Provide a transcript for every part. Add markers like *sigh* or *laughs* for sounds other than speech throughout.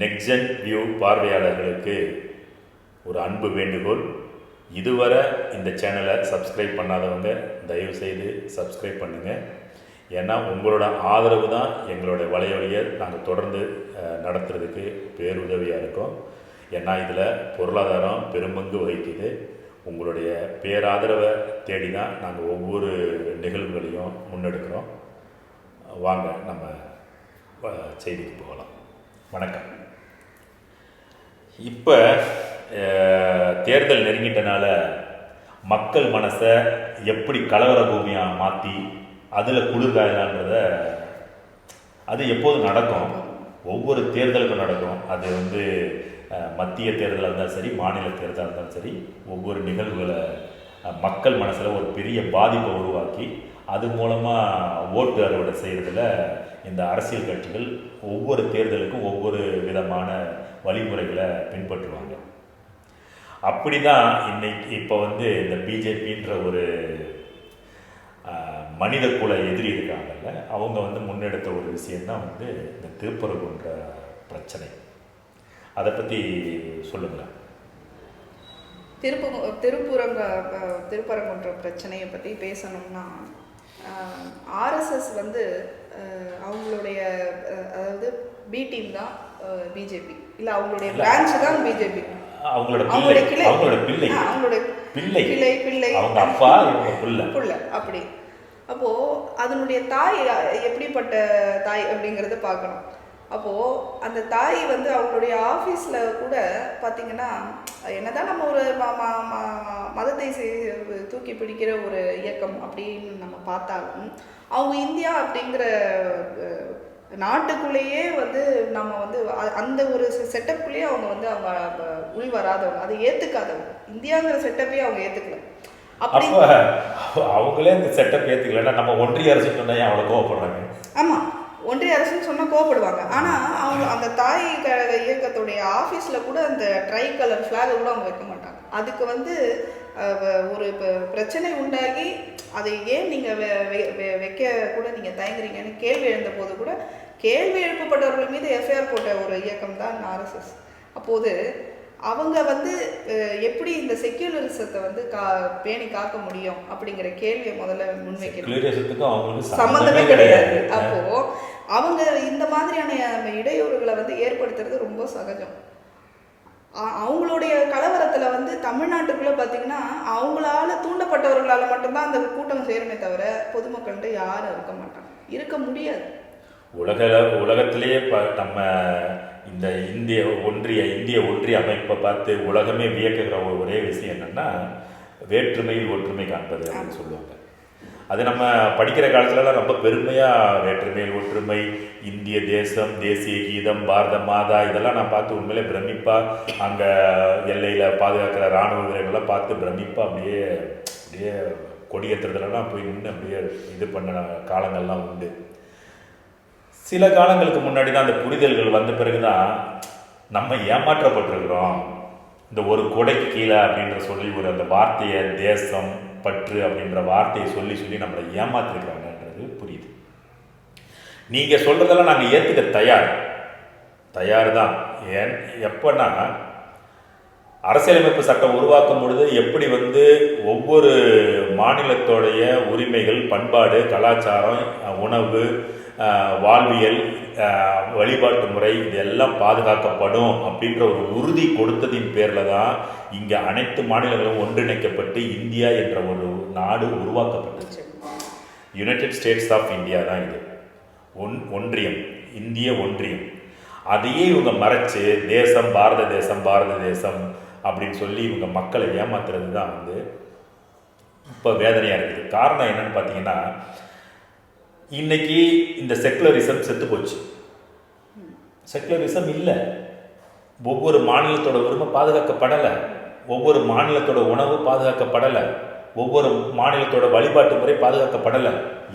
Nexon view பார்வையாளர்களுக்கு ஒரு அன்பு வேண்டுகோள். இதுவரை இந்த சேனலை சப்ஸ்கிரைப் பண்ணாதவங்க தயவுசெய்து சப்ஸ்கிரைப் பண்ணுங்கள் ஏன்னா உங்களோட ஆதரவு தான் எங்களோட வலையொலியை நாங்கள் தொடர்ந்து நடத்துறதுக்கு பேருதவியாக இருக்கும். ஏன்னா இதில் பொருளாதாரம் பெரும்பங்கு வகிக்குது. உங்களுடைய பேராதரவை தேடி தான் நாங்கள் ஒவ்வொரு நிகழ்வுகளையும் முன்னெடுக்கிறோம். வாங்க நம்ம செய்திக்கு போகலாம். வணக்கம். இப்போ தேர்தல் நெருங்கிட்டனால மக்கள் மனசை எப்படி கலவர பூமியாக மாற்றி அதில் குளிர்காயலான்றத அது எப்போதும் நடக்கும். ஒவ்வொரு தேர்தலுக்கும் நடக்கும். அது வந்து மத்திய தேர்தலாக இருந்தாலும் சரி மாநில தேர்தலாக இருந்தாலும் சரி ஒவ்வொரு நிகழ்வுகளை மக்கள் மனசில் ஒரு பெரிய பாதிப்பை உருவாக்கி அது மூலமாக ஓட்டு அறுவடை செய்கிறதுல இந்த அரசியல் கட்சிகள் ஒவ்வொரு தேர்தலுக்கும் ஒவ்வொரு விதமான வழிமுறைகளை பின்பற்றுவாங்க. அப்படி தான் இன்னைக்கு இப்போ வந்து இந்த பிஜேபின்ற ஒரு மனித குல எதிரி இருக்காங்கல்ல அவங்க வந்து முன்னெடுத்த ஒரு விஷயந்தான் வந்து இந்த திருப்பரங்குன்ற பிரச்சனை. அதை பற்றி சொல்லுங்களேன். திருப்பு திருப்புரங்க திருப்பரங்குன்ற பிரச்சனையை பற்றி பேசணும்னா ஆர்எஸ்எஸ் வந்து அவங்களுடைய அதாவது பி டீம் தான் பிஜேபி இல்லை அவங்களுடைய பிரான்ச் தான் பிஜேபி அவங்களோட அவங்களுடைய கிளை. அவங்களோட பிள்ளை. அவங்களுடைய பிள்ளை. கிளை பிள்ளை. அவங்க அப்பா இவங்க பிள்ளை. புள்ள அப்படி. அப்போ அதனுடைய தாய் எப்படிப்பட்ட தாய் அப்படிங்கிறத பார்க்கணும். அப்போ அந்த தாய் வந்து அவங்களுடைய ஆஃபீஸில் கூட பார்த்தீங்கன்னா என்னதான் நம்ம ஒரு மதத்தை தூக்கி பிடிக்கிற ஒரு இயக்கம் அப்படின்னு நம்ம பார்த்தாலும் அவங்க இந்தியா அப்படிங்கிற நாட்டுக்குள்ளேயே வந்து நம்ம வந்து அந்த ஒரு செட்டப்புக்குள்ளேயே அவங்க வந்து அவங்க உள் வராதவங்க அதை ஏற்றுக்காதவங்க இந்தியாங்கிற செட்டப்பே அவங்க ஏற்றுக்கல அப்படி அப்போ அவங்களே இந்த செட்டப் ஏற்றுக்கலன்னா நம்ம ஒன்றிய அரசு சொன்னா ஏன் அவ்வளோ கோவப்படுறாங்க? ஆமாம் ஒன்றிய அரசுன்னு சொன்னால் கோவப்படுவாங்க. ஆனால் அவங்க அந்த தாய் கழக இயக்கத்துடைய ஆஃபீஸில் கூட அந்த ட்ரை கலர் ஃப்ளாகை கூட அவங்க வைக்க மாட்டாங்க. அதுக்கு வந்து ஒரு இப்போ பிரச்சனை உண்டாகி அதை ஏன் நீங்கள் வைக்க கூட நீங்கள் தயங்குறீங்கன்னு கேள்வி எழுந்த போது கூட கேள்வி எழுப்பப்பட்டவர்கள் மீது எஃப்ஐஆர் போட்ட ஒரு இயக்கம் தான் ஆர்எஸ்எஸ் அப்போது அவங்க வந்து எப்படி இந்த செக்யூலரிசத்தை வந்து கா பேணி காக்க முடியும் அப்படிங்கிற கேள்வியை முதல்ல முன்வைக்கணும். சம்மந்தமே கிடையாது. அப்போ அவங்க இந்த மாதிரியான இடையூறுகளை வந்து ஏற்படுத்துறது ரொம்ப சகஜம். அவங்களுடைய கலவரத்துல வந்து தமிழ்நாட்டுக்குள்ள பாத்தீங்கன்னா அவங்களால தூண்டப்பட்டவர்களால மட்டும்தான் அந்த கூட்டம் சேருமே தவிர பொதுமக்கள்கிட்ட யாரும் இருக்க மாட்டாங்க. இருக்க முடியாது. உலக உலகத்திலேயே நம்ம இந்த இந்திய ஒன்றிய இந்திய ஒன்றிய அமைப்பை பார்த்து உலகமே வியக்குகிற ஒரு ஒரே விஷயம் என்னென்னா வேற்றுமையில் ஒற்றுமை காண்பது அப்படின்னு சொல்லுவாங்க. அது நம்ம படிக்கிற காலத்துலலாம் ரொம்ப பெருமையாக வேற்றுமையில் ஒற்றுமை இந்திய தேசம் தேசிய கீதம் பாரத மாதா இதெல்லாம் நான் பார்த்து உண்மையிலே பிரமிப்பாக அங்கே எல்லையில் பாதுகாக்கிற இராணுவ வீரர்கள்லாம் பார்த்து பிரமிப்பாக அப்படியே அப்படியே கொடியேற்றுறதுலலாம் போய் நின்று அப்படியே இது பண்ண காலங்கள்லாம் உண்டு. சில காலங்களுக்கு முன்னாடி தான் அந்த புரிதல்கள் வந்த பிறகுதான் நம்ம ஏமாற்றப்பட்டிருக்கிறோம். இந்த ஒரு கொடைக்கு கீழே அப்படின்ற சொல்லி ஒரு அந்த வார்த்தையை தேசம் பற்று அப்படின்ற வார்த்தையை சொல்லி சொல்லி நம்மளை ஏமாத்திருக்கிறாங்கன்றது புரியுது. நீங்கள் சொல்கிறதெல்லாம் நாங்கள் ஏற்றுக்க தயார். தயார் தான் ஏன் எப்போன்னா அரசியலமைப்பு சட்டம் உருவாக்கும் பொழுது எப்படி வந்து ஒவ்வொரு மாநிலத்தோடைய உரிமைகள் பண்பாடு கலாச்சாரம் உணவு வாழ்வியல் வழிபாட்டு முறை இதெல்லாம் பாதுகாக்கப்படும் அப்படின்ற ஒரு உறுதி கொடுத்ததின் பேரில் தான் இங்கே அனைத்து மாநிலங்களும் ஒன்றிணைக்கப்பட்டு இந்தியா என்ற ஒரு நாடு உருவாக்கப்பட்டுச்சு. யுனைடெட் ஸ்டேட்ஸ் ஆஃப் இந்தியா தான் இது. ஒன் ஒன்றியம். இந்திய ஒன்றியம். அதையே இவங்க மறைச்சு தேசம் பாரத தேசம் பாரத தேசம் அப்படின்னு சொல்லி இவங்க மக்களை ஏமாத்துறது தான் வந்து இப்போ வேதனையாக இருக்குது. காரணம் என்னன்னு பார்த்தீங்கன்னா இன்னைக்கு இந்த செக்குலரிசம் செத்து போச்சு. செக்குலரிசம் இல்லை. ஒவ்வொரு மாநிலத்தோட உரிமை பாதுகாக்கப்படலை. ஒவ்வொரு மாநிலத்தோட உணவு பாதுகாக்கப்படலை. ஒவ்வொரு மாநிலத்தோட வழிபாட்டு முறை பாதுகாக்கப்படலை.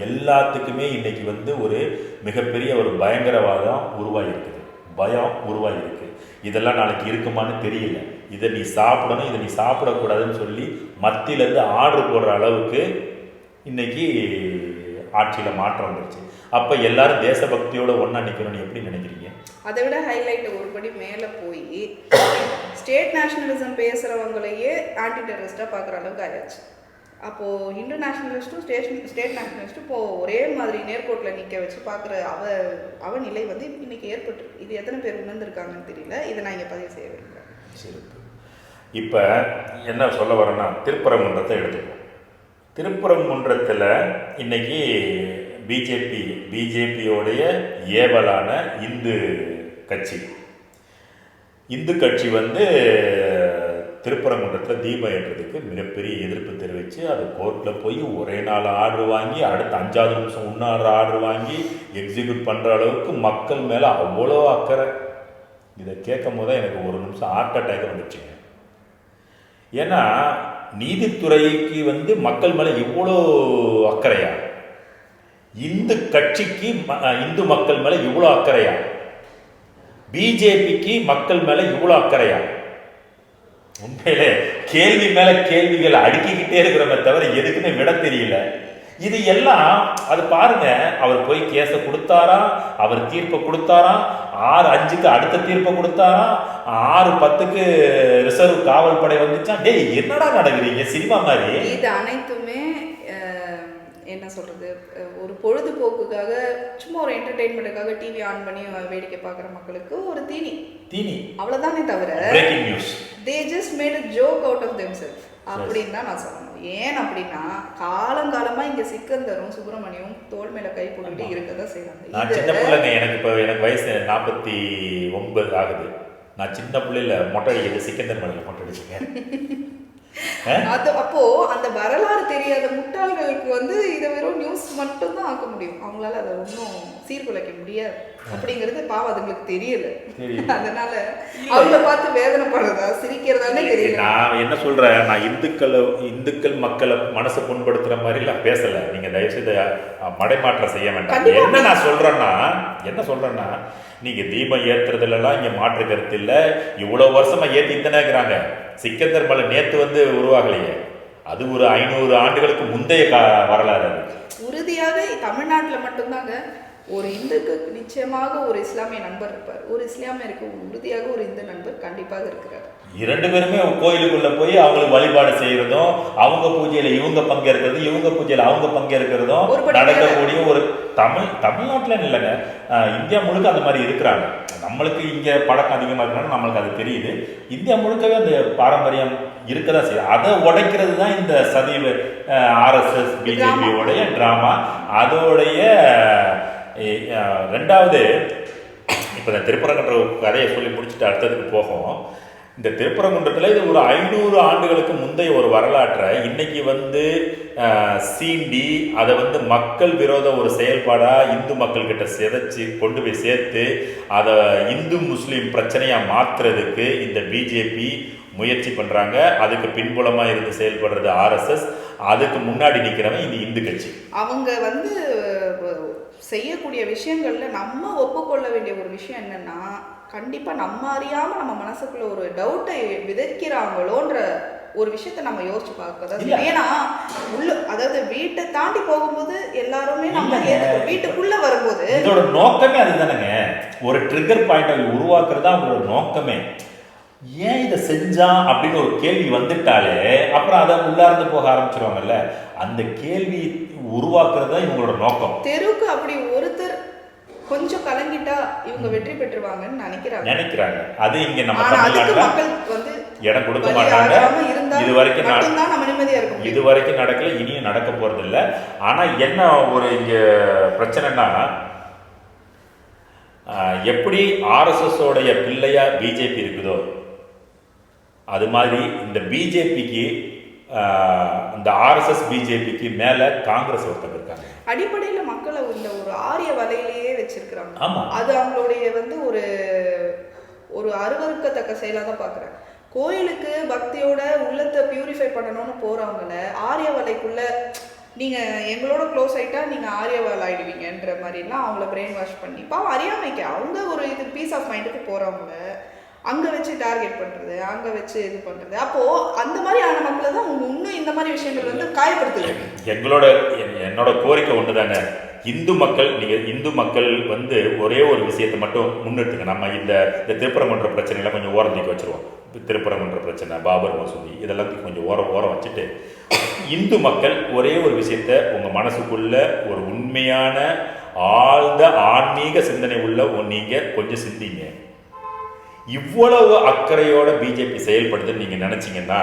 எல்லாத்துக்குமே இன்னைக்கு வந்து ஒரு மிகப்பெரிய ஒரு பயங்கரவாதம் உருவாகிருக்குது பயம் உருவாகிருக்கு இதெல்லாம் நாளைக்கு இருக்குமான்னு தெரியல. இதை நீ சாப்பிடணும் இதை நீ சாப்பிடக்கூடாதுன்னு சொல்லி மத்தியிலேருந்து ஆர்டர் போடுற அளவுக்கு இன்னைக்கு ஆட்சியில் மாற்றம் வந்துருச்சு. அப்போ எல்லாரும் தேசபக்தியோட ஒன்றா நிற்கணும்னு எப்படி நினைக்கிறீங்க? அதை விட ஹைலைட் ஒரு படி மேலே போய் ஸ்டேட் நேஷனலிசம் பேசுகிறவங்களையே ஆன்டி டெரரிஸ்டாக பார்க்குற அளவுக்கு ஆயாச்சு அப்போது இந்து நேஷனலிஸ்ட்டும் ஸ்டேட் ஸ்டேட் நேஷனலிஸ்ட்டும் இப்போ ஒரே மாதிரி நேர்கோட்டில் நிற்க வச்சு பார்க்குற அவ அவ நிலை வந்து இன்னைக்கு ஏற்பட்டு இது எத்தனை பேர் உணர்ந்திருக்காங்கன்னு தெரியல. இதை நான் இங்கே பதிவு செய்ய விரும்புகிறேன் இப்போ என்ன சொல்ல வரேன்னா திருப்பரங்குன்றத்தை எடுத்துப்போம் திருப்பரங்குன்றத்தில் இன்னைக்கு பிஜேபி பிஜேபியோடைய ஏவலான இந்து கட்சி. இந்து கட்சி வந்து திருப்பரங்குன்றத்தில் தீபம் ஏற்றதுக்கு மிகப்பெரிய எதிர்ப்பு தெரிவித்து அது கோர்ட்டில் போய் ஒரே நாள் ஆர்டர் வாங்கி அடுத்த அஞ்சாவது நிமிஷம் இன்னொரு ஆர்டர் வாங்கி எக்ஸிக்யூட் பண்ணுற அளவுக்கு மக்கள் மேலே அவ்வளோ அக்கறை. இதை கேட்கும் போது எனக்கு ஒரு நிமிஷம் ஹார்ட் அட்டாக் வந்துச்சுங்க ஏன்னா நீதித்துறைக்கு வந்து மக்கள் மேலே இவ்வளோ அக்கறையா? இந்து கட்சிக்கு ம- இந்து மக்கள் மேலே இவ்வளோ அக்கறையா? பிஜேபிக்கு மக்கள் மேலே இவ்வளோ அக்கறையா? உண்மையிலே கேள்வி மேலே கேள்விகளை அடுக்கிக்கிட்டே இருக்கிறோமே தவிர எதுக்குமே விட தெரியல. இது எல்லாம் அது பாருங்க அவர் போய் கேஸை கொடுத்தாரா? அவர் தீர்ப்பை கொடுத்தாரா? ஆறு அஞ்சுக்கு அடுத்த தீர்ப்பை கொடுத்தாரா ஆறு பத்துக்கு ரிசர்வ் காவல் படை வந்துச்சா டேய் என்னடா நடக்குறீங்க? சினிமா மாதிரி. இது அனைத்துமே என்ன சொல்றது அஹ், ஒரு பொழுதுபோக்குக்காக சும்மா ஒரு என்டர்டெயின்மெண்ட்டுக்காக டிவி ஆன் பண்ணி வேடிக்கை பார்க்குற மக்களுக்கு ஒரு தீனி. தீனி. அவ்வளவுதானே தவிர they just made a joke out of them self அப்படின்னு தான் நான் சொல்லணும் ஏன் அப்படின்னா காலங்காலமா இங்க சிக்கந்தரும் சுப்பிரமணியும் தோல் மேல கை போட்டுட்டு இருக்கதான் செய்றாங்க. நான் சின்ன பிள்ளைங்க எனக்கு இப்போ எனக்கு வயசு நாற்பத்தி ஒன்பது ஆகுது. நான் சின்ன பிள்ளையில மொட்டை அடிக்கிறது சிக்கந்தர் மலையில் மொட்டை அடிச்சுங்க அது அப்போ அந்த வரலாறு தெரியாத முட்டாள்களுக்கு வந்து இதை வெறும் நியூஸ் மட்டும் தான் ஆக்க முடியும். அவங்களால அதை ஒன்றும் சீர்குலைக்க முடியாது. அப்படிங்கிறது பாவம் அதுங்களுக்கு தெரியல. அதனால அவங்கள பார்த்து வேதனைப்படுறதா சிரிக்கிறதானே தெரியல. நான் என்ன சொல்றேன் நான் இந்துக்களை இந்துக்கள் மக்களை மனசை புண்படுத்துற மாதிரி நான் பேசல. நீங்க தயவு செய்து அஹ், மடைமாற்றம் செய்ய வேண்டாம். என்ன நான் சொல்றேன்னா என்ன சொல்றேன்னா நீங்க தீபம் ஏத்துறதுலலாம் இங்க மாற்று கருத்து இல்ல. இவ்வளவு வருஷமா ஏத்திட்டு தானே இருக்கிறாங்க. சிக்கந்தர் மலை நேத்து வந்து உருவாகலையே. அது ஒரு ஐநூறு ஆண்டுகளுக்கு முந்தைய கா- வரலாறு உறுதியாக தமிழ்நாட்டுல மட்டும்தாங்க. ஒரு இந்துக்கு நிச்சயமாக ஒரு இஸ்லாமிய நண்பர் இருப்பார். ஒரு இஸ்லாமியருக்கு உறுதியாக ஒரு இந்து நண்பர் கண்டிப்பாக இருக்கிறார். இரண்டு பேருமே கோயிலுக்குள்ள போய் அவங்களுக்கு வழிபாடு செய்யறதும் அவங்க பூஜையில இவங்க பங்கேற்கிறதும் இவங்க பூஜையில அவங்க பங்கேற்கிறதும் நடக்கக்கூடிய ஒரு தமிழ் தமிழ்நாட்டுல இல்லைங்க. இந்தியா முழுக்க அந்த மாதிரி இருக்கிறாங்க. நம்மளுக்கு இங்க பழக்கம் அதிகமா இருக்கனால நம்மளுக்கு அது தெரியுது. இந்தியா முழுக்கவே அந்த பாரம்பரியம் இருக்கதா செய்யும் அதை உடைக்கிறது தான் இந்த சதி ஆர்எஸ்எஸ் பிஜேபியோடைய டிராமா. அதோடைய ரெண்டாவது இப்போ இந்த திருப்பரங்குன்ற கதையை சொல்லி முடிச்சுட்டு அடுத்ததுக்கு போகும். இந்த திருப்பரங்குன்றத்தில் இது ஒரு ஐநூறு ஆண்டுகளுக்கு முந்தைய ஒரு வரலாற்றை இன்னைக்கு வந்து சீண்டி அதை வந்து மக்கள் விரோத ஒரு செயல்பாடாக இந்து மக்கள்கிட்ட சிதைச்சு கொண்டு போய் சேர்த்து அதை இந்து முஸ்லீம் பிரச்சனையாக மாற்றுறதுக்கு இந்த பிஜேபி முயற்சி பண்ணுறாங்க அதுக்கு பின்புலமாக இருந்து செயல்படுறது ஆர்எஸ்எஸ் அதுக்கு முன்னாடி நிற்கிறவன் இந்த இந்து கட்சி. அவங்க வந்து செய்யக்கூடிய விஷயங்கள்ல நம்ம ஒப்புக்கொள்ள வேண்டிய ஒரு விஷயம் என்னன்னா கண்டிப்பா நம்ம அறியாம நம்ம மனசுக்குள்ள ஒரு டவுட்டை விதைக்கிறாங்களோன்ற ஒரு விஷயத்த நம்ம யோசிச்சு பார்க்க தான் செய்யணும். ஏன்னா உள்ள அதாவது வீட்டை தாண்டி போகும்போது எல்லாருமே நம்ம. வீட்டுக்குள்ள வரும்போது இதோட நோக்கமே அதுதானேங்க ஒரு ட்ரிகர் பாயிண்டை உருவாக்குறது தான் அவங்களோட நோக்கமே ஏன் இதை செஞ்சான் அப்படின்னு ஒரு கேள்வி வந்துட்டாலே அப்புறம் அதை உள்ளார்ந்து போக ஆரம்பிச்சிருவாங்கல்ல? அந்த கேள்வி உருவாக்குறது தான் இவங்களோட நோக்கம். தெருவுக்கு அப்படி ஒருத்தர் கொஞ்சம் கலங்கிட்டா இவங்க வெற்றி பெற்றுவாங்கன்னு நினைக்கிறாங்க. நினைக்கிறாங்க. அது இங்க நம்ம மக்கள் வந்து இடம் கொடுக்க மாட்டாங்க. இது வரைக்கும் நம்ம நிம்மதியா இருக்க முடியும். இது வரைக்கும் நடக்கல இனியும் நடக்க போறது இல்ல ஆனா என்ன ஒரு இங்க பிரச்சனைனா எப்படி ஆர்எஸ்எஸ் உடைய பிள்ளையா பிஜேபி இருக்குதோ அது மாதிரி இந்த பிஜேபிக்கு இந்த ஆர்எஸ்எஸ் பிஜேபிக்கு மேல காங்கிரஸ் ஒருத்தங்க இருக்காங்க. அடிப்படையில மக்களை இந்த ஒரு ஆரிய வலையிலேயே வச்சிருக்கிறாங்க. ஆமா. அது அவங்களுடைய வந்து ஒரு ஒரு அருவருக்கத்தக்க செயலா தான் பாக்குறேன். கோயிலுக்கு பக்தியோட உள்ளத்தை பியூரிஃபை பண்ணணும்னு போறவங்கள ஆரிய வலைக்குள்ள நீங்க எங்களோட க்ளோஸ் ஆயிட்டா நீங்க ஆரியவால் ஆயிடுவீங்கன்ற மாதிரிலாம் அவங்கள பிரெயின் வாஷ் பண்ணி பாவம் அறியாமைக்கு அவங்க ஒரு இது பீஸ் ஆஃப் மைண்டுக்கு போறவங்கள அங்கே வச்சு டார்கெட் பண்ணுறது அங்கே வச்சு இது பண்ணுறது அப்போது அந்த மாதிரியான மக்களை தான் இன்னும் இந்த மாதிரி விஷயங்கள் வந்து காயப்படுத்துது. எங்களோட என்- என்னோட கோரிக்கை ஒன்று தாங்க இந்து மக்கள் நீங்கள் இந்து மக்கள் வந்து ஒரே ஒரு விஷயத்தை மட்டும் முன்னெடுத்துங்க நம்ம இந்த இந்த திருப்பரங்குன்ற பிரச்சனைலாம் கொஞ்சம் ஓரம் தூக்கி வச்சிருவோம். இப்ப திருப்பரங்குன்ற பிரச்சனை பாபர் மசூதி இதெல்லாம் தூக்கி கொஞ்சம் ஓரம் ஓரம் வச்சுட்டு இந்து மக்கள் ஒரே ஒரு விஷயத்த உங்கள் மனசுக்குள்ள ஒரு உண்மையான ஆழ்ந்த ஆன்மீக சிந்தனை உள்ள நீங்கள் கொஞ்சம் சிந்திங்க. இவ்வளவு அக்கறையோட பிஜேபி செயல்படுதுன்னு நீங்க நினைச்சீங்கன்னா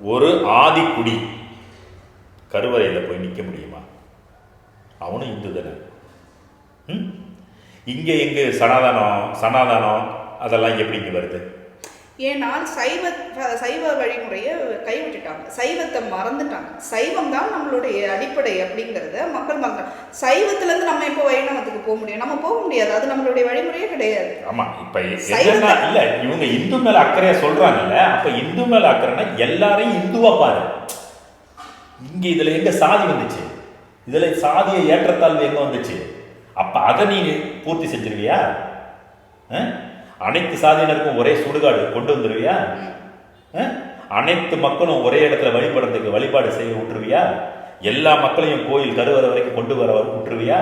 ஒரு ஆதிக்குடி கருவறையில் போய் நிற்க முடியுமா? அவனும் இந்து தானே. ம்? இங்கே எங்கே சனாதனம் சனாதனம் அதெல்லாம் எப்படி இங்கே வருது? ஏன்னா சைவ சைவ வழிமுறையை கைவிட்டுட்டாங்க. சைவத்தை மறந்துட்டாங்க. சைவம் தான் நம்மளுடைய அடிப்படை அப்படிங்கிறத மக்கள் மறந்துட்டாங்க. சைவத்திலேருந்து நம்ம இப்போ வைணவத்துக்கு போக முடியும்? நம்ம போக முடியாது. அது நம்மளுடைய வழிமுறையே கிடையாது. ஆமா இப்ப இல்ல இவங்க இந்து மேல அக்கறையா சொல்றாங்கல்ல அப்ப இந்து மேல அக்கறைன்னா எல்லாரையும் இந்துவா பாரு. இங்க இதுல எங்க சாதி வந்துச்சு? இதுல சாதிய ஏற்றத்தாழ்வு எங்க வந்துச்சு? அப்ப அதை நீ பூர்த்தி செஞ்சிருவியா? அஹ்? அனைத்து சாதியினருக்கும் ஒரே சுடுகாடு கொண்டு வந்துருவியா? அனைத்து மக்களும் ஒரே இடத்துல வழிபடுறதுக்கு வழிபாடு செய்ய விட்டுருவியா எல்லா மக்களையும் கோயில் கருவறை வரைக்கும் கொண்டு வர விட்டுருவியா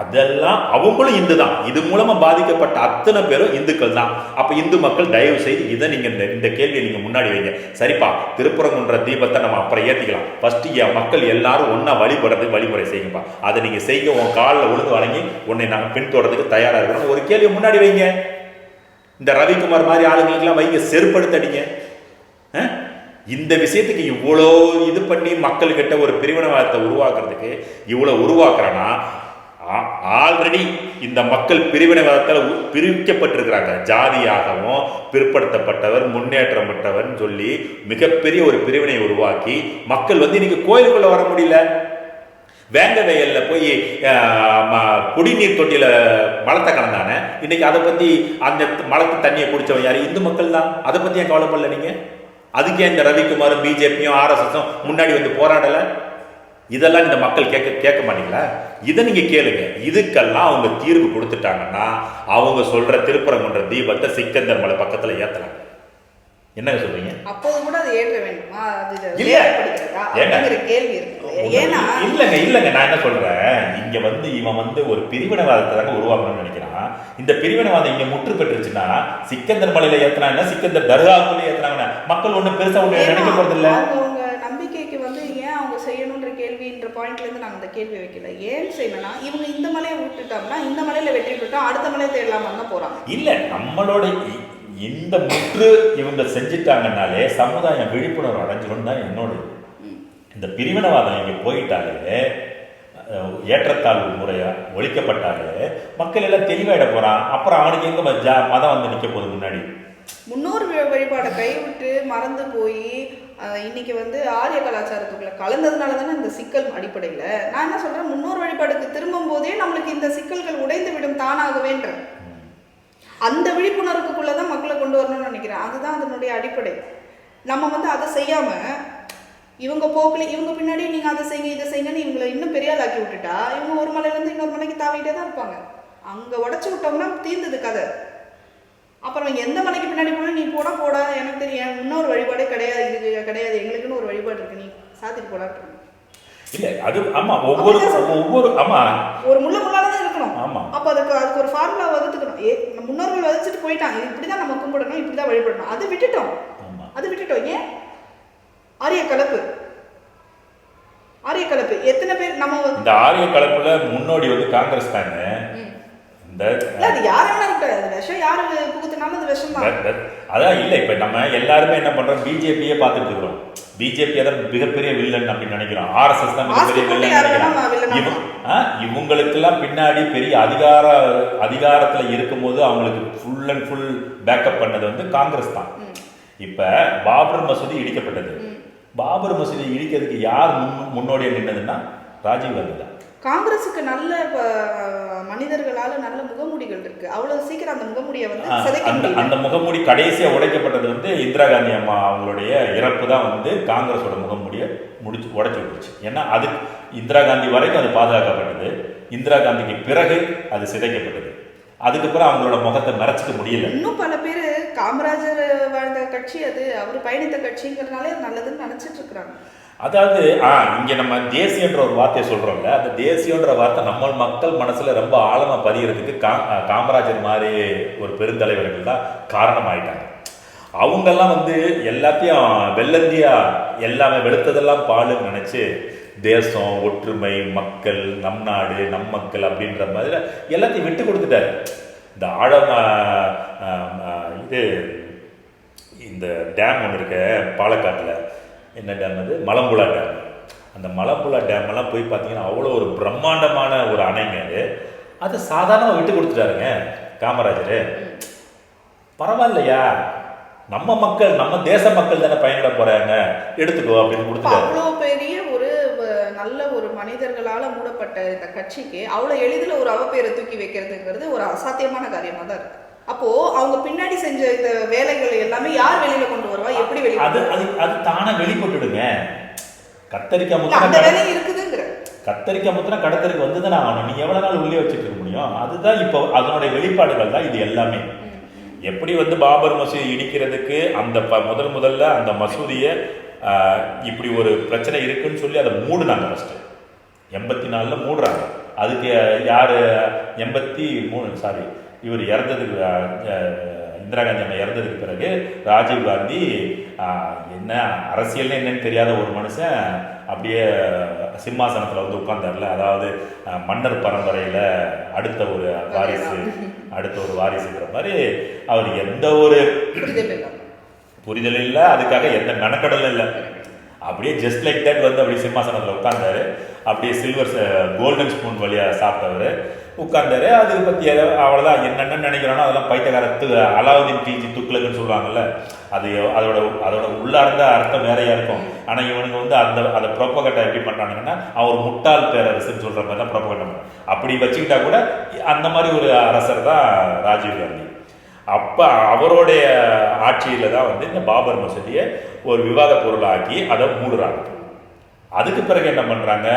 அதெல்லாம் அவங்களும் இந்து தான் இது மூலமா பாதிக்கப்பட்ட அத்தனை பேரும் இந்துக்கள் தான். அப்ப இந்து மக்கள் தயவு செய்து இதை நீங்க இந்த இந்த கேள்வியை நீங்க முன்னாடி வைங்க. சரிப்பா திருப்புறங்குன்ற தீபத்தை நம்ம அப்புறம் ஏத்திக்கலாம். ஃபர்ஸ்ட் மக்கள் எல்லாரும் ஒண்ணா வழிபடுறது வழிமுறை செய்யுங்கப்பா. அதை நீங்க செய்ய உன் காலில் விழுந்து வணங்கி உன்னை நாங்கள் பின்தொடர்றதுக்கு தயாரா இருக்கிறோம் ஒரு கேள்வியை முன்னாடி வைங்க. இந்த ரவிக்குமார் மாதிரி ஆளுங்களுக்கெல்லாம் வைங்க செருப்படுத்தடிங்க. இந்த விஷயத்துக்கு இவ்வளோ இது பண்ணி மக்கள்கிட்ட ஒரு பிரிவினவாதத்தை உருவாக்குறதுக்கு இவ்வளோ உருவாக்குறேன்னா ஆல்ரெடி இந்த மக்கள் பிரிவினவாதத்தில் உ- பிரிக்கப்பட்டிருக்கிறாங்க ஜாதியாகவும் பிற்படுத்தப்பட்டவர் முன்னேற்றம் சொல்லி மிகப்பெரிய ஒரு பிரிவினை உருவாக்கி மக்கள் வந்து இன்னைக்கு கோயிலுக்குள்ளே வர முடியல. வேங்க வயலில் போய் ம- குடிநீர் தொட்டியில் மலத்தை கலந்தானே? இன்றைக்கி அதை பற்றி அந்த மலத்து தண்ணியை குடித்தவன் யார்? இந்து மக்கள் தான். அதை பற்றி ஏன் கவலைப்படல நீங்கள் அதுக்கே இந்த ரவிக்குமாரும் பிஜேபியும் ஆர்எஸ்எஸும் முன்னாடி வந்து போராடலை? இதெல்லாம் இந்த மக்கள் கேட்க கேட்க மாட்டீங்களா? இதை நீங்கள் கேளுங்க. இதுக்கெல்லாம் அவங்க தீர்வு கொடுத்துட்டாங்கன்னா அவங்க சொல்கிற திருப்பரங்குன்ற தீபத்தை சிக்கந்தர் மலை பக்கத்தில் ஏற்றலாம் என்னங்க சொல்றீங்க? அப்போது கூட அது ஏற்ற வேண்டுமா? அது இல்லையா? அப்படிங்கிற கேள்வி இருக்கு. ஏன்னா இல்லங்க இல்லங்க. நான் என்ன சொல்றேன்? இங்க வந்து இவன் வந்து ஒரு பிரிவினவாதத்தை தாங்க உருவாக்கணும்னு நினைக்கிறான். இந்த பிரிவினவாதம் இங்க முற்று பெற்றுச்சுன்னா சிக்கந்தர் மலையில ஏத்துனாங்கன்னா சிக்கந்தர் தர்காக்குள்ள ஏத்துனாங்கன்னா மக்கள் ஒண்ணும் பெருசா ஒண்ணு நினைக்க போறது இல்ல அவங்க நம்பிக்கைக்கு வந்து ஏன் அவங்க செய்யணுன்ற கேள்வின்ற பாயிண்ட்ல இருந்து நாங்க அந்த கேள்வி வைக்கல. ஏன் செய்யணும்னா இவங்க இந்த மலையை விட்டுட்டோம்னா இந்த மலையில வெற்றி பெற்றோம் அடுத்த மலையை தேடலாமா தான் போறாங்க. இல்ல நம்மளோட இந்த முற்று இவங்க செஞ்சுட்டாங்கனாலே சமுதாயம் விழிப்புணர்வு அடைஞ்சிரும் தான் என்னோட இந்த பிரிவினவாதம் இங்கே போயிட்டாலே ஏற்றத்தாழ்வு முறையாக ஒழிக்கப்பட்டாலே மக்கள் எல்லாம் தெளிவாயிட போகிறான் அப்புறம் அவனுக்கு எங்கே ஜா- மதம் வந்து நிற்க போகுது முன்னாடி? முன்னோர் வழிபாடை கைவிட்டு மறந்து போய் இன்னைக்கு வந்து ஆரிய கலாச்சாரத்துக்குள்ள கலந்ததுனால தானே இந்த சிக்கல் அடிப்படையில். நான் என்ன சொல்கிறேன் முன்னோர் வழிபாடுக்கு திரும்பும் போதே நம்மளுக்கு இந்த சிக்கல்கள் உடைந்து விடும் தானாகவேன்றேன் அந்த விழிப்புணர்வுக்குள்ளே தான் மக்களை கொண்டு வரணும்னு நினைக்கிறேன். அதுதான் அதனுடைய அடிப்படை. நம்ம வந்து அதை செய்யாம இவங்க போக்குல இவங்க பின்னாடி நீங்க அதை செய்யுங்க இதை செய்யுங்கன்னு இவங்களை இன்னும் பெரிய ஆளாக்கி விட்டுட்டா இவங்க ஒரு மலையில இருந்து இன்னொரு மலைக்கு தாவிட்டே தான் இருப்பாங்க. அங்க உடச்சு விட்டோம்னா தீர்ந்தது கதை. அப்புறம் எந்த மலைக்கு பின்னாடி போனா நீ போடா போடா எனக்கு தெரியும் இன்னொரு வழிபாடே கிடையாது இது கிடையாது எங்களுக்குன்னு ஒரு வழிபாடு இருக்கு நீ சாத்திட்டு போடாட்டு இல்ல அது ஆமா ஒவ்வொரு ஒவ்வொரு ஆமா. ஒரு முள்ள முள்ளால தான் இருக்கணும் ஆமா. அப்போ அதுக்கு அதுக்கு ஒரு ஃபார்முலா வகுத்துக்கணும் ஏ முன்னோர்கள் வதச்சிட்டு போயிட்டாங்க. இப்படி தான் நம்ம கும்பிடணும் இப்படி தான் வழிபடணும். அது விட்டுட்டோம். அது விட்டுட்டோம். ஏன்? ஆரிய கலப்பு ஆரிய கலப்பு எத்தனை பேர் நம்ம இந்த ஆரிய கலப்புல முன்னோடி வந்து காங்கிரஸ் இல்ல அது யார வேணா இருக்கட்டும் அது விஷம் யாரு புகுத்தினாலும் அது விஷம் தான். த- த- அதான் இல்லை இப்போ நம்ம எல்லாருமே என்ன பண்றோம்? பிஜேபியே பார்த்துட்டு இருக்கிறோம். பிஜேபி தான் மிகப்பெரிய வில்லன் அப்படின்னு நினைக்கிறோம். ஆர்எஸ்எஸ் தான் மிகப்பெரிய வில்லன் நினைக்கிறோம். இவங்களுக்கெல்லாம் பின்னாடி பெரிய அதிகார அதிகாரத்துல இருக்கும்போது அவங்களுக்கு ஃபுல் அண்ட் ஃபுல் பேக்கப் பண்ணது வந்து காங்கிரஸ் தான். இப்ப பாபர் மசூதி இடிக்கப்பட்டது. பாபர் மசூதி இடிக்கிறதுக்கு யார் முன் முன்னோடியா நின்னதுன்னா ராஜீவ் காந்தி தான். காங்கிரஸுக்கு நல்ல மனிதர்களால நல்ல முகமூடிகள் இருக்கு. அவ்வளவு சீக்கிரம் அந்த முகமூடியை வந்து அந்த அந்த முகமூடி கடைசியா உடைக்கப்பட்டது வந்து இந்திரா காந்தி அம்மா அவங்களுடைய இறப்பு தான் வந்து காங்கிரஸோட முகமூடியை முடிச்சு உடைச்சு விட்டுருச்சு ஏன்னா அது இந்திரா காந்தி வரைக்கும் அது பாதுகாக்கப்பட்டது. இந்திரா காந்திக்கு பிறகு அது சிதைக்கப்பட்டது. அதுக்கப்புறம் அவங்களோட முகத்தை மறைச்சிக்க முடியல. இன்னும் பல பேர் காமராஜர் வாழ்ந்த கட்சி அது அவர் பயணித்த கட்சிங்கிறதுனால நல்லதுன்னு நினைச்சிட்டு இருக்கிறாங்க. அதாவது ஆ இங்கே நம்ம தேசியன்ற ஒரு வார்த்தையை சொல்கிறோம்ல அந்த தேசியன்ற வார்த்தை நம்ம மக்கள் மனசில் ரொம்ப ஆழமாக பதிகிறதுக்கு கா காமராஜர் மாதிரி ஒரு பெருந்தலைவர்கள் தான் காரணமாயிட்டாங்க. அவங்கெல்லாம் வந்து எல்லாத்தையும் வெள்ளந்தியா எல்லாமே வெளுத்ததெல்லாம் பாலுன்னு நினச்சி தேசம் ஒற்றுமை மக்கள் நம் நாடு நம் மக்கள் அப்படின்ற மாதிரி எல்லாத்தையும் விட்டு கொடுத்துட்டாரு. இந்த ஆழம் இது இந்த டேம் ஒன்று இருக்க பாலக்காட்டில். என்ன டேம் அது? மலம்புழா டேம் அந்த மலம்புழா டேம் எல்லாம் போய் பார்த்தீங்கன்னா அவ்வளோ ஒரு பிரம்மாண்டமான ஒரு அணைங்க அது. அதை சாதாரணமாக விட்டு கொடுத்துட்டாருங்க காமராஜர். பரவாயில்லையா? நம்ம மக்கள் நம்ம தேச மக்கள் தானே பயனிட போறாங்க. எடுத்துக்கோ அப்படின்னு அப்ப கொடுத்துட்டாரு. அவ்வளோ பெரிய ஒரு நல்ல ஒரு மனிதர்களால மூடப்பட்ட இந்த கட்சிக்கு அவ்வளோ எளிதில் ஒரு அவப்பேரை தூக்கி வைக்கிறதுங்கிறது ஒரு அசாத்தியமான காரியமா தான் இருக்கு. அப்போ அவங்க பின்னாடி செஞ்ச இந்த வேலைகள் எல்லாமே யார் வெளியில கொண்டு வருவா? எப்படி வெளியில அது அது அது தானே வெளிப்பட்டுடுங்க. கத்தரிக்காய் முத்தினா அந்த வேலை இருக்குதுங்கிற. கத்தரிக்காய் முத்தினா கடத்தருக்கு வந்து தானே ஆகணும். நீ எவ்வளவு நாள் உள்ளே வச்சுட்டு இருக்க முடியும்? அதுதான் இப்போ அதனுடைய வெளிப்பாடுகள் தான் இது எல்லாமே. எப்படி வந்து பாபர் மசூதி இடிக்கிறதுக்கு அந்த ப- முதல் முதல்ல அந்த மசூதியை இப்படி ஒரு பிரச்சனை இருக்குன்னு சொல்லி அதை மூடுனாங்க ஃபர்ஸ்ட் எண்பத்தி நாலில் மூடுறாங்க. அதுக்கு யார்? எண்பத்தி மூணு சாரி இவர் இறந்ததுக்கு இந்திரா காந்தி அம்மா இறந்ததுக்கு பிறகு ராஜீவ் காந்தி என்ன அரசியல்னு என்னன்னு தெரியாத ஒரு மனுஷன் அப்படியே சிம்மாசனத்தில் வந்து உட்கார்ந்தார்ல. அதாவது மன்னர் பரம்பரையில் அடுத்த ஒரு வாரிசு *laughs* அடுத்த ஒரு வாரிசுங்கிற மாதிரி அவர் எந்த ஒரு புரிதல் இல்லை. அதுக்காக எந்த மெனக்கடலும் இல்லை. அப்படியே ஜஸ்ட் லைக் தட் வந்து அப்படியே சிம்மாசனத்தில் உட்கார்ந்தாரு. அப்படியே சில்வர் கோல்டன் ஸ்பூன் வழியாக சாப்பிட்டவர். உட்கார்ந்தாரு. அதை பற்றி அவ்வளோதான் என்னென்ன நினைக்கிறானோ அதெல்லாம் பைத்தியகாரத்து அலாவுதீன் கீஜி துக்ளக்குன்னு சொல்லுவாங்கல்ல. அது அதோட அதோட உள்ளார்ந்த அர்த்தம் வேறையாக இருக்கும். ஆனால் இவனுங்க வந்து அந்த அதை ப்ரோப்பகட்டை எப்படி பண்ணுறானுங்கன்னா அவர் முட்டாள் பேரரசுன்னு சொல்கிற மாதிரி தான் ப்ரோப்பகட்டம் அப்படி வச்சுக்கிட்டா கூட அந்த மாதிரி ஒரு அரசர் தான் ராஜீவ் காந்தி. அப்போ அவருடைய ஆட்சியில் தான் வந்து இந்த பாபர் மசூதியை ஒரு விவாத பொருளாக்கி அதை மூடுறாங்க. அதுக்கு பிறகு என்ன பண்ணுறாங்க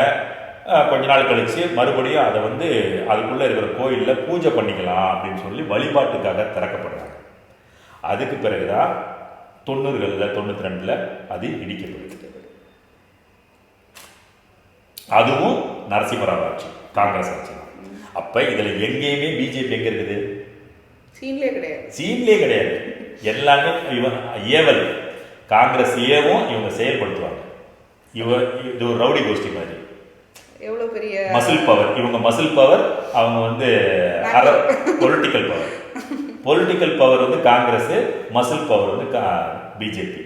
கொஞ்ச நாள் கழித்து மறுபடியும் அதை வந்து அதுக்குள்ளே இருக்கிற கோயிலில் பூஜை பண்ணிக்கலாம் அப்படின்னு சொல்லி வழிபாட்டுக்காக திறக்கப்படுறாங்க. அதுக்கு பிறகு தான் தொண்ணூறுகளில் தொண்ணூற்றி ரெண்டில் அது இடிக்கப்படுது. அதுவும் நரசிம்மராவ் ஆட்சி காங்கிரஸ் ஆட்சி. தான் அப்போ இதில் எங்கேயுமே பிஜேபி எங்கே இருக்குது? சீன்லயே கிடையாது. சீன்லேயே கிடையாது. எல்லாமே இவன் ஏவல். காங்கிரஸ் ஏவும் இவங்க செயல்படுத்துவாங்க. இவ இது ஒரு ரவுடி கோஷ்டி மாதிரி. எவ்வளவு பெரிய மசில் பவர் இவங்க மசில் பவர் அவங்க வந்து அர பொலிட்டிக்கல் பவர் பொலிட்டிக்கல் பவர் வந்து காங்கிரஸ் மசில் பவர் வந்து பிஜேபி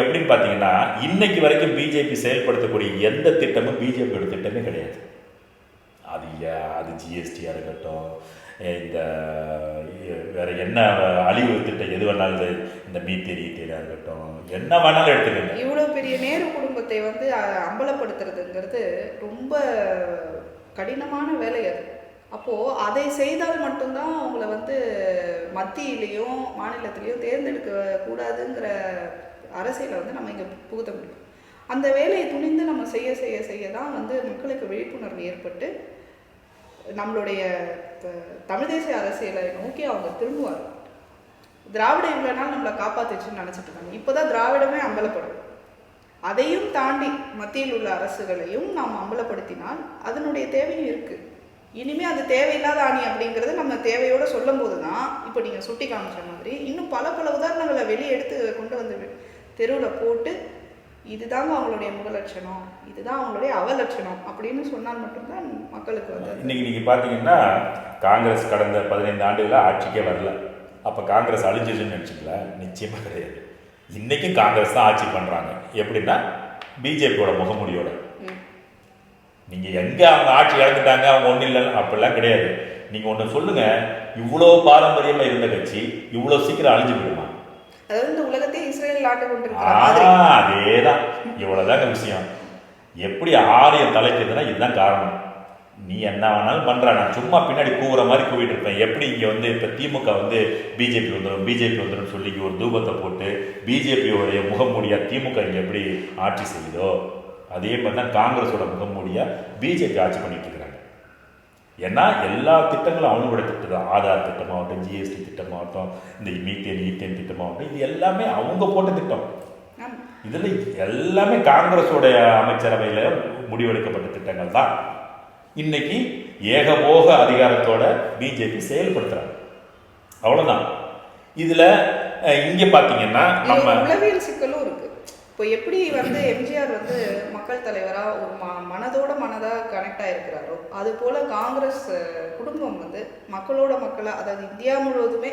எப்படின்னு பார்த்தீங்கன்னா இன்னைக்கு வரைக்கும் பிஜேபி செயல்படுத்தக்கூடிய எந்த திட்டமும் பிஜேபியோட திட்டமே கிடையாது. அது அது ஜிஎஸ்டியாக இருக்கட்டும் இந்த வேறு என்ன அழிவு திட்டம் எது வேணாலும் இந்த மீத்தேரி ஈத்தேரியாக இருக்கட்டும் என்ன வேணாலும் எடுத்துக்கோங்க. இவ்வளோ பெரிய நேரு குடும்பத்தை வந்து அம்பலப்படுத்துறதுங்கிறது ரொம்ப கடினமான வேலை அது. அப்போது அதை செய்தால் மட்டும்தான் அவங்கள வந்து மத்தியிலையும் மாநிலத்திலையும் தேர்ந்தெடுக்க கூடாதுங்கிற அரசியலை வந்து நம்ம இங்கே புகுத்த முடியும். அந்த வேலையை துணிந்து நம்ம செய்ய செய்ய செய்ய தான் வந்து மக்களுக்கு விழிப்புணர்வு ஏற்பட்டு நம்மளுடைய தமிழ் தேசிய அரசியலை நோக்கி அவங்க திரும்புவாங்க. திராவிடம் இவ்வளோ நாள் நம்மளை காப்பாத்துச்சுன்னு நினச்சிட்டு இருக்காங்க. இப்போதான் திராவிடமே அம்பலப்படும் அதையும் தாண்டி மத்தியில் உள்ள அரசுகளையும் நாம் அம்பலப்படுத்தினால் அதனுடைய தேவையும் இருக்குது இனிமேல் அது தேவையில்லாத அணி அப்படிங்கிறது நம்ம தேவையோடு சொல்லும் போது தான் இப்போ நீங்கள் சுட்டி காமிச்ச மாதிரி இன்னும் பல பல உதாரணங்களை வெளியே எடுத்து கொண்டு வந்து தெருவில் போட்டு இதுதாங்க அவங்களுடைய முகலட்சணம் இதுதான் அவங்களுடைய அவலட்சணம் அப்படின்னு சொன்னால் மட்டும்தான் மக்களுக்கு வந்து இன்னைக்கு நீங்க பார்த்தீங்கன்னா காங்கிரஸ் கடந்த பதினைந்து ஆண்டுகளா ஆட்சிக்கே வரல. அப்போ காங்கிரஸ் அழிஞ்சிச்சுன்னு நினச்சிங்களா நிச்சயமா கிடையாது. இன்னைக்கும் காங்கிரஸ் தான் ஆட்சி பண்றாங்க. எப்படின்னா பிஜேபியோட முகமூடியோட. ம். நீங்க எங்க அவங்க ஆட்சி இழந்துட்டாங்க அவங்க ஒன்றும் இல்லை அப்படிலாம் கிடையாது. நீங்க ஒன்று சொல்லுங்க இவ்வளோ பாரம்பரியமா இருந்த கட்சி இவ்வளோ சீக்கிரம் அழிஞ்சு போயிடுமா? அதாவது இந்த உலகத்தையே இஸ்ரேல் ஆட்டு கொண்டிருக்கிற ஆ, மாதிரி. அதேதான். இவ்வளவுதாங்க விஷயம். எப்படி ஆரியம் தலைக்குதுன்னா இதுதான் காரணம். நீ என்ன வேணாலும் பண்ற. நான் சும்மா பின்னாடி கூவுற மாதிரி கூவிட்டு இருப்பேன். எப்படி இங்க வந்து இப்ப திமுக வந்து பிஜேபி வந்துடும் பிஜேபி வந்துடும் சொல்லி ஒரு தூபத்தை போட்டு பிஜேபியோடைய முகமூடியா திமுக இங்க எப்படி ஆட்சி செய்யுதோ அதே மாதிரி தான் காங்கிரஸோட முகமூடியா பிஜேபி ஆட்சி பண்ணிட்டு ஏன்னா எல்லா திட்டங்களும் அவங்களோட திட்டம் தான் ஆதார் திட்டமாகட்டும் ஜிஎஸ்டி திட்டமாகட்டும் இந்த மீத்தேன் ஈத்தேன் திட்டமாகட்டும் இது எல்லாமே அவங்க போட்ட திட்டம். இதில் எல்லாமே காங்கிரஸோடைய அமைச்சரவையில் முடிவெடுக்கப்பட்ட திட்டங்கள் தான் இன்னைக்கு ஏகபோக அதிகாரத்தோட பிஜேபி செயல்படுத்துறாங்க. அவ்வளவுதான். இதுல இங்க பாத்தீங்கன்னா இது நம்ம உளவியல் சிக்கலும் இப்போ எப்படி வந்து எம்ஜிஆர் வந்து மக்கள் தலைவரா ஒரு ம மனதோட மனதா கனெக்ட் ஆயிருக்கிறாரோ அது போல காங்கிரஸ் குடும்பம் வந்து மக்களோட மக்களா அதாவது இந்தியா முழுவதுமே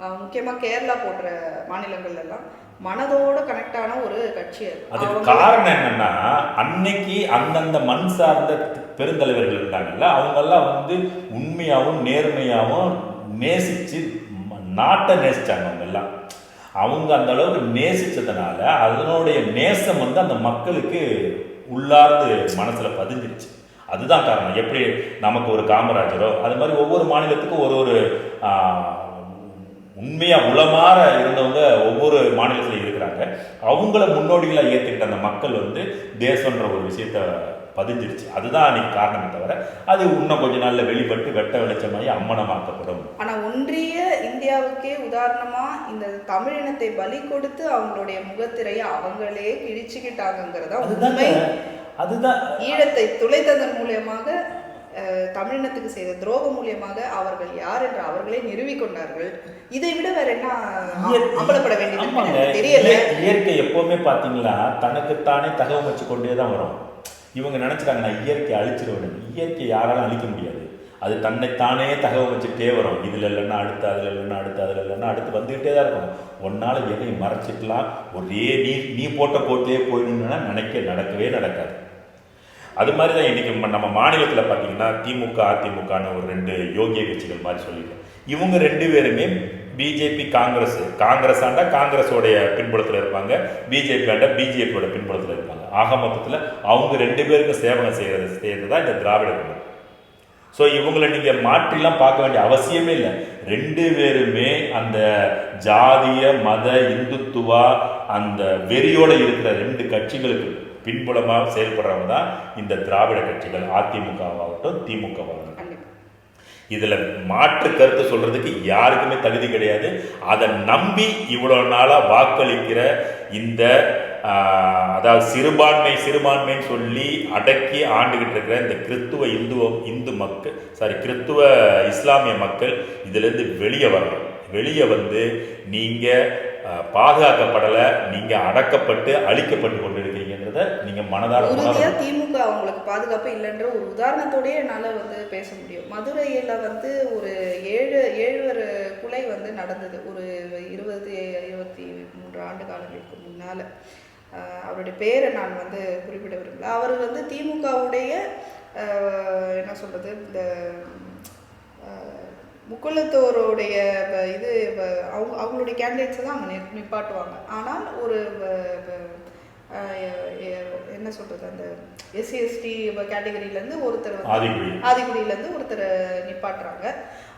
அஹ், முக்கியமா கேரளா போன்ற மாநிலங்கள்ல எல்லாம் மனதோட கனெக்ட் ஆன ஒரு கட்சி அது. காரணம் என்னன்னா அன்னைக்கு அந்தந்த மண் சார்ந்த பெருந்தலைவர்கள் இருந்தாங்கல்ல அவங்கெல்லாம் வந்து உண்மையாகவும் நேர்மையாகவும் நேசிச்சு ம- நாட்டை நேசிச்சாங்க அவங்க எல்லாம் அவங்க அந்த அளவுக்கு நேசித்ததுனால அதனுடைய நேசம் வந்து அந்த மக்களுக்கு உள்ளார்ந்து மனசில் பதிஞ்சிருச்சு. அதுதான் காரணம். எப்படி நமக்கு ஒரு காமராஜரோ அது மாதிரி ஒவ்வொரு மாநிலத்துக்கும் ஒரு ஒரு உண்மையாக உளமாற இருந்தவங்க ஒவ்வொரு மாநிலத்தில் இருக்கிறாங்க. அவங்கள முன்னோடிகளாக ஏற்றுக்கிட்ட அந்த மக்கள் வந்து தேசன்ற ஒரு விஷயத்த பதிஞ்சிருச்சு. அதுதான் அன்னைக்கு காரணமே தவிர அது இன்னும் கொஞ்ச நாள்ல வெளிப்பட்டு வெட்ட வெளிச்சமாகி அம்மனமாக்கப்படும். ஆனா ஒன்றிய இந்தியாவுக்கே உதாரணமா இந்த தமிழினத்தை பலி கொடுத்து அவங்களுடைய முகத்திரையை அவங்களே கிழிச்சுக்கிட்டாங்கிறதா உண்மை. அதுதான். ஈழத்தை துளைத்ததன் மூலியமாக தமிழினத்துக்கு செய்த துரோகம் மூலியமாக அவர்கள் யார் என்று அவர்களே நிறுவிக் கொண்டார்கள். இதை விட வேற என்ன அம்பலப்பட வேண்டியது தெரியல. இய- இயற்கை எப்பவுமே பாத்தீங்களா தனக்குத்தானே தகவல் வச்சு கொண்டே தான் வரும். இவங்க நினைச்சுக்காங்க நான் இயற்கை அழிச்சிருவேன் இயற்கை யாராலும் அழிக்க முடியாது. அது தன்னைத்தானே தகவல் வச்சுட்டே வரும் இதில் இல்லைன்னா அடுத்து அதில் இல்லைன்னா அடுத்து அதில் இல்லைன்னா அடுத்து வந்துக்கிட்டே தான் இருக்கும். ஒன்றால் எதையும் மறைச்சிக்கலாம். ஒரே நீ நீ போட்ட போட்டிலே போயிடணும்னா நினைக்க நடக்கவே நடக்காது. அது மாதிரி தான் இன்றைக்கி நம்ம மாநிலத்தில் பார்த்தீங்கன்னா திமுக அதிமுகன்னு ஒரு ரெண்டு யோகிய கட்சிகள் மாதிரி சொல்லியிருக்கேன் இவங்க ரெண்டு பேருமே பிஜேபி காங்கிரஸ். காங்கிரஸ் ஆண்டா காங்கிரஸோடைய பின்புலத்தில் இருப்பாங்க. பிஜேபி ஆண்டா பிஜேபியோட பின்புலத்தில் இருப்பாங்க. ஆக மொத்தத்தில் அவங்க ரெண்டு பேருக்கும் சேவனம் செய்கிறது செய்கிறது தான் இந்த திராவிட கழகம். ஸோ இவங்களை நீங்கள் மாற்றிலாம் பார்க்க வேண்டிய அவசியமே இல்லை. ரெண்டு பேருமே அந்த ஜாதிய மத இந்துத்துவா அந்த வெறியோடு இருக்கிற ரெண்டு கட்சிகளுக்கு பின்புலமாக செயல்படுறவங்க தான் இந்த திராவிட கட்சிகள் அதிமுகவாகட்டும் திமுகவாகட்டும். இதில் மாற்று கருத்து சொல்கிறதுக்கு யாருக்குமே தகுதி கிடையாது. அதை நம்பி இவ்வளோ நாளாக வாக்களிக்கிற இந்த அதாவது சிறுபான்மை சிறுபான்மைன்னு சொல்லி அடக்கி ஆண்டுகிட்டு இருக்கிற இந்த கிறித்துவ இந்துவ இந்து மக்கள் சாரி கிறித்துவ இஸ்லாமிய மக்கள் இதுல இருந்து வெளியே வரணும். வெளியே வந்து நீங்க ஆஹ், பாதுகாக்கப்படலை நீங்க அடக்கப்பட்டு அழிக்கப்பட்டு கொண்டு இருக்கிறீங்கன்றத நீங்க மனதார உறுதியா உணரணும். திமுக அவங்களுக்கு பாதுகாப்பு இல்லைன்ற ஒரு உதாரணத்தோடயே என்னால வந்து பேச முடியும். மதுரையில வந்து ஒரு ஏழு ஏழுவர் கொலை வந்து நடந்தது. ஒரு இருபது இருபத்தி மூன்று ஆண்டு காலங்களுக்கு முன்னால. அவருடைய பேரை நான் வந்து குறிப்பிட விரும்பல. அவர் வந்து திமுகவுடைய என்ன சொல்றது இந்த முக்குளத்தோருடைய இது அவங்க அவங்களுடைய கேண்டிடேட்ஸை தான் அங்கே நி- நிப்பாட்டுவாங்க. ஆனால் ஒரு என்ன சொல்றது அந்த எஸ்சி எஸ்டி கேட்டகரியிலேருந்து ஒருத்தர் ஆதிக்குடியிலேருந்து ஒருத்தரை நிப்பாட்டுறாங்க.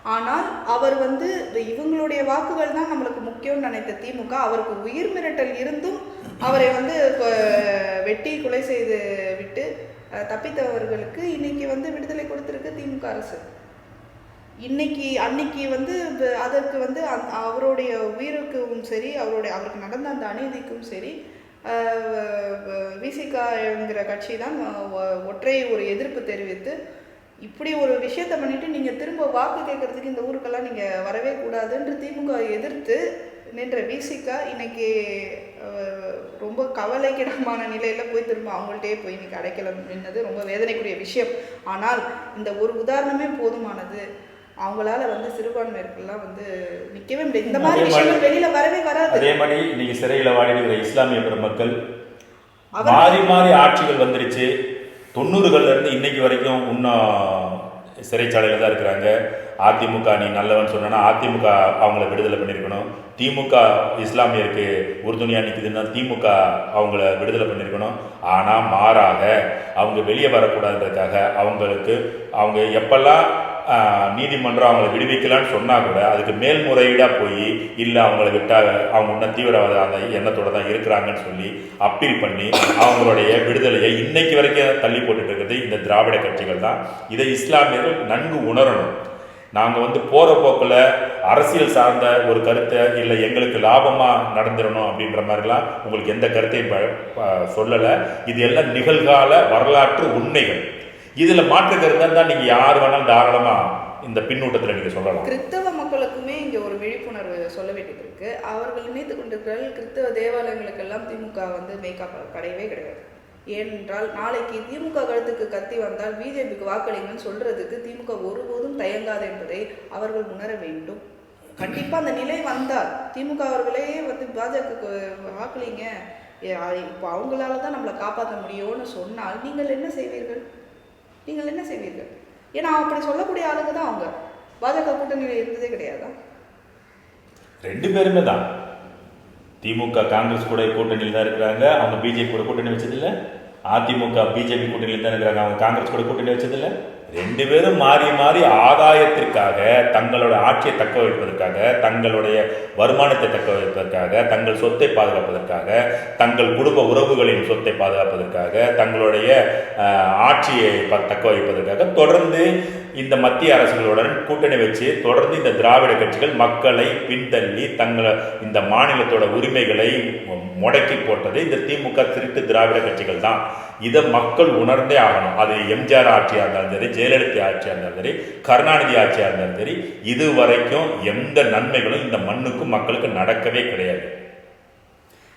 ஆனால் அவர் வந்து இவங்களுடைய வாக்குகள் தான் நம்மளுக்கு முக்கியம்னு நினைத்த திமுக அவருக்கு உயிர் மிரட்டல் இருந்தும் அவரை வந்து வெட்டி கொலை செய்து விட்டு தப்பித்தவர்களுக்கு இன்னைக்கு வந்து விடுதலை கொடுத்துருக்கு திமுக அரசு. இன்னைக்கு அன்னைக்கு வந்து அதற்கு வந்து அவருடைய உயிருக்கும் சரி அவருடைய அவருக்கு நடந்த அந்த அநீதிக்கும் சரி விசிகா என்கிற கட்சி தான் ஒற்றை ஒரு எதிர்ப்பு தெரிவித்து இப்படி ஒரு விஷயத்த பண்ணிட்டு நீங்கள் திரும்ப வாக்கு கேட்கறதுக்கு இந்த ஊருக்கெல்லாம் நீங்கள் வரவே கூடாதுன்ற திமுக எதிர்த்து நின்ற விசிகா இன்னைக்கு ரொம்ப கவலைக்கிடமான நிலையில போய் திரும்ப அவங்கள்ட்டயே போய் இன்னைக்கு அடைக்கலம் நின்னது ரொம்ப வேதனைக்குரிய விஷயம். ஆனால் இந்த ஒரு உதாரணமே போதுமானது. அவங்களால வந்து சிறுபான்மையர்கள்லாம் வந்து நிக்கவே முடியாது. இந்த மாதிரி விஷயங்கள் வெளியில வரவே வராது. அதே மாதிரி இன்னைக்கு சிறையில் வாடிடுகிற இஸ்லாமிய பெருமக்கள் மாறி மாறி ஆட்சிகள் வந்துருச்சு. தொண்ணூறுகள்ல இருந்து இன்னைக்கு வரைக்கும் இன்னும் சிறைச்சாலையில் தான் இருக்கிறாங்க. அதிமுக நீ நல்லவன் சொன்னா அதிமுக அவங்கள விடுதலை பண்ணியிருக்கணும் திமுக இஸ்லாமியருக்கு உறுதுணையாக நிற்குதுன்னா திமுக அவங்கள விடுதலை பண்ணியிருக்கணும் ஆனால் மாறாக அவங்க வெளியே வரக்கூடாதுன்றதுக்காக அவங்களுக்கு அவங்க எப்பெல்லாம் நீதிமன்றம் அவங்களை விடுவிக்கலான்னு சொன்னால் கூட அதுக்கு மேல்முறையீடாக போய் இல்லை அவங்கள விட்டால் அவங்க இன்னும் தீவிரவாத அந்த எண்ணத்தோட தான் இருக்கிறாங்கன்னு சொல்லி அப்பீல் பண்ணி அவங்களுடைய விடுதலையை இன்னைக்கு வரைக்கும் தள்ளி போட்டுட்டு இருக்கிறது இந்த திராவிட கட்சிகள் தான். இதை இஸ்லாமியர்கள் நன்கு உணரணும். நாங்கள் வந்து போகிற போக்கில் அரசியல் சார்ந்த ஒரு கருத்தை இல்லை எங்களுக்கு லாபமாக நடந்துடணும் அப்படின்ற மாதிரிலாம் உங்களுக்கு எந்த கருத்தையும் ப- சொல்லலை. இது எல்லாம் நிகழ்கால வரலாற்று உண்மைகள். இதில் மாற்று கருத்தாக தான் நீங்கள் யார் வேணாலும் தாராளமாக இந்த பின்னூட்டத்தில் நீங்கள் சொல்லலாம். கிறிஸ்தவ மக்களுக்குமே இங்கே ஒரு விழிப்புணர்வு சொல்ல வேண்டியது இருக்குது அவர்கள் நினைத்து கொண்டிருக்கிறார்கள் கிறிஸ்தவ தேவாலயங்களுக்கெல்லாம் திமுக வந்து மேக்கப் கிடையவே கிடையாது. ஏனென்றால் நாளைக்கு திமுக கழுத்துக்கு கத்தி வந்தால் பிஜேபிக்கு வாக்களிங்கன்னு சொல்றதுக்கு திமுக ஒருபோதும் தயங்காது என்பதை அவர்கள் உணர வேண்டும். கண்டிப்பா அந்த நிலை வந்தால் திமுக அவர்களே வந்து பாஜக வாக்களிங்க. ஏ, இப்போ அவங்களால தான் நம்மளை காப்பாற்ற முடியும்னு சொன்னால் நீங்கள் என்ன செய்வீர்கள்? நீங்கள் என்ன செய்வீர்கள்? ஏன்னா அப்படி சொல்லக்கூடிய ஆளுங்க தான் அவங்க. பாஜக கூட்டணியில் இருந்ததே கிடையாதா? ரெண்டு பேருமே தான். திமுக காங்கிரஸ் கூட கூட்டணியில் தான் இருக்கிறாங்க. அவங்க பிஜேபி கூட கூட்டணி வச்சதில்லை. அதிமுக பிஜேபி கூட்டணியில் தான் இருக்கிறாங்க. அவங்க காங்கிரஸ் கூட கூட்டணி வச்சதில்லை. ரெண்டு பேரும் மாறி மாறி ஆதாயத்திற்காக தங்களோட ஆட்சியை தக்க வைப்பதற்காக தங்களுடைய வருமானத்தை தக்க வைப்பதற்காக தங்கள் சொத்தை பாதுகாப்பதற்காக தங்கள் குடும்ப உறவுகளின் சொத்தை பாதுகாப்பதற்காக தங்களுடைய ஆட்சியை ப- தக்க வைப்பதற்காக தொடர்ந்து இந்த மத்திய அரசுகளுடன் கூட்டணி வச்சு தொடர்ந்து இந்த திராவிட கட்சிகள் மக்களை பின்தள்ளி தங்களை இந்த மாநிலத்தோட உரிமைகளை முடக்கி போட்டது இந்த திமுக திருட்டு திராவிட கட்சிகள் தான். இதை மக்கள் உணர்ந்தே ஆகணும். அது எம்ஜிஆர் ஆட்சியாக இருந்தாலும் சரி ஜெயலலிதா ஆட்சியாக இருந்தாலும் சரி கருணாநிதி ஆட்சியாக இருந்தாலும் சரி இது வரைக்கும் எந்த நன்மைகளும் இந்த மண்ணுக்கும் மக்களுக்கு நடக்கவே கிடையாது.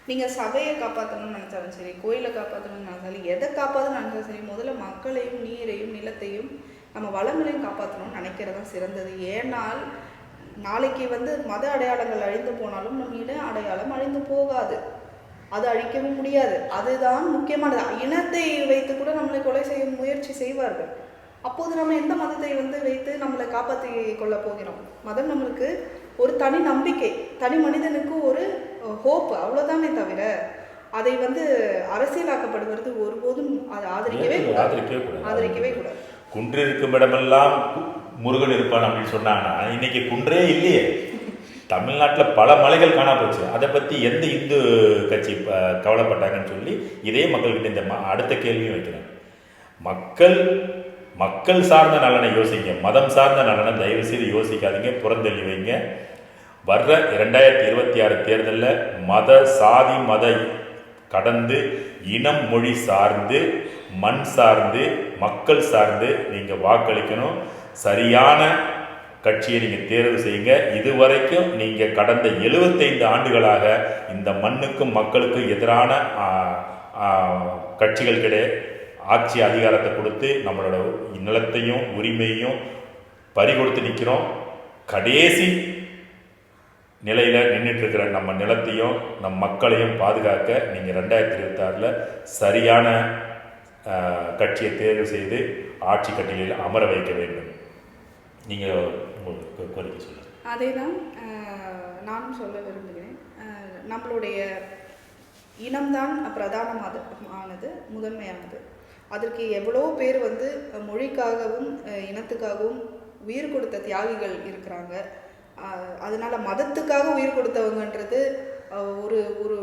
நீங்க சபையை காப்பாற்றணும்னு நினைச்சாலும் சரி கோயிலை காப்பாற்றணும்னு நினைச்சாலும் எதை காப்பாற்றணும்னு நினைச்சாலும் சரி முதல்ல மக்களையும் நீரையும் நிலத்தையும் நம்ம வளங்களையும் காப்பாற்றணும்னு நினைக்கிறது தான் சிறந்தது. ஏனால் நாளைக்கு வந்து மத அடையாளங்கள் அழிந்து போனாலும் நம்ம இன அடையாளம் அழிந்து போகாது. அது அழிக்கவும் முடியாது. அதுதான் முக்கியமானது. இனத்தை வைத்து கூட நம்மளை கொலை செய்ய முயற்சி செய்வார்கள். அப்போது நம்ம எந்த மதத்தை வந்து வைத்து நம்மளை காப்பாற்றி கொள்ள போகிறோம்? மதம் நம்மளுக்கு ஒரு தனி நம்பிக்கை தனி மனிதனுக்கு ஒரு ஹோப் அவ்வளோதானே தவிர அதை வந்து அரசியலாக்கப்படுவது ஒருபோதும் அதை ஆதரிக்கவே கூடாது. ஆதரிக்கவே கூடாது. குன்று இருக்கும் இடமெல்லாம் முருகன் இருப்பான் அப்படின்னு சொன்னாங்கன்னா இன்னைக்கு குன்றே இல்லையே. தமிழ்நாட்டில் பல மலைகள் காணா போச்சு. அதை பற்றி எந்த இந்து கட்சி கவலைப்பட்டாங்கன்னு சொல்லி இதே மக்கள்கிட்ட இந்த ம- அடுத்த கேள்வியும் வைக்கிறேன். மக்கள் மக்கள் சார்ந்த நலனை யோசிங்க. மதம் சார்ந்த நலனை தயவு செய்து யோசிக்காதீங்க. புறந்தள்ளி வைங்க. வர்ற இரண்டாயிரத்தி இருபத்தி ஆறு தேர்தலில் மத சாதி மத கடந்து இனம் மொழி சார்ந்து மண் சார்ந்து மக்கள் சார்ந்து நீங்கள் வாக்களிக்கணும். சரியான கட்சியை நீங்கள் தேர்வு செய்யுங்க. இதுவரைக்கும் நீங்கள் கடந்த 75 ஆண்டுகளாக இந்த மண்ணுக்கும் மக்களுக்கும் எதிரான கட்சிகள் ஆ, கட்சிகளுக்கிடையே ஆட்சி அதிகாரத்தை கொடுத்து நம்மளோட நிலத்தையும் உரிமையும் பறி கொடுத்து நிற்கிறோம் கடைசி நிலையில் நின்றுட்டுருக்கிற நம்ம நிலத்தையும் நம் மக்களையும் பாதுகாக்க நீங்கள் ரெண்டாயிரத்தி இருபத்தாறில் சரியான கட்சியை தேர்வு செய்து ஆட்சி கட்டிலில் அமர வைக்க வேண்டும். நீங்கள் உங்களுக்கு கோரிக்கை சொல்லுங்கள் அதே தான் நானும் சொல்ல விரும்புகிறேன். நம்மளுடைய இனம்தான் பிரதானமானது முதன்மையானது. அதற்கு எவ்வளோ பேர் வந்து மொழிக்காகவும் இனத்துக்காகவும் உயிர் கொடுத்த தியாகிகள் இருக்கிறாங்க. அதனால் மதத்துக்காக உயிர் கொடுத்தவங்கன்றது ஒரு ஒரு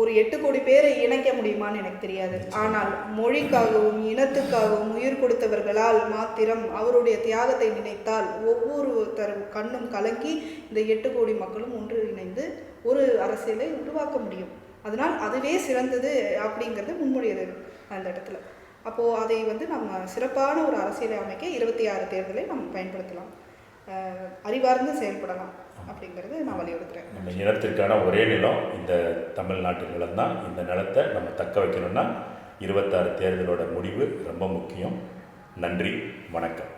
ஒரு எட்டு கோடி பேரை இணைக்க முடியுமான்னு எனக்கு தெரியாது. ஆனால் மொழிக்காகவும் இனத்துக்காகவும் உயிர் கொடுத்தவர்களால் மாத்திரம் அவருடைய தியாகத்தை நினைத்தால் ஒவ்வொருத்தர் கண்ணும் கலங்கி இந்த எட்டு கோடி மக்களும் ஒன்று இணைந்து ஒரு அரசியலை உருவாக்க முடியும். அதனால் அதுவே சிறந்தது அப்படிங்கிறது முன்மொழியது அந்த இடத்துல. அப்போது அதை வந்து நம்ம சிறப்பான ஒரு அரசியலை அமைக்க இருபத்தி ஆறு தேர்தலை நம்ம பயன்படுத்தலாம். அறிவார்ந்து செயல்படலாம். அப்படிங்கிறது நான் வலியுறுத்துறேன். நம்ம இனத்திற்கான ஒரே நிலம் இந்த தமிழ்நாட்டு நிலம் தான் இந்த நிலத்தை நம்ம தக்க வைக்கணும்னா இருபத்தாறு தேர்தலோட முடிவு ரொம்ப முக்கியம். நன்றி வணக்கம்.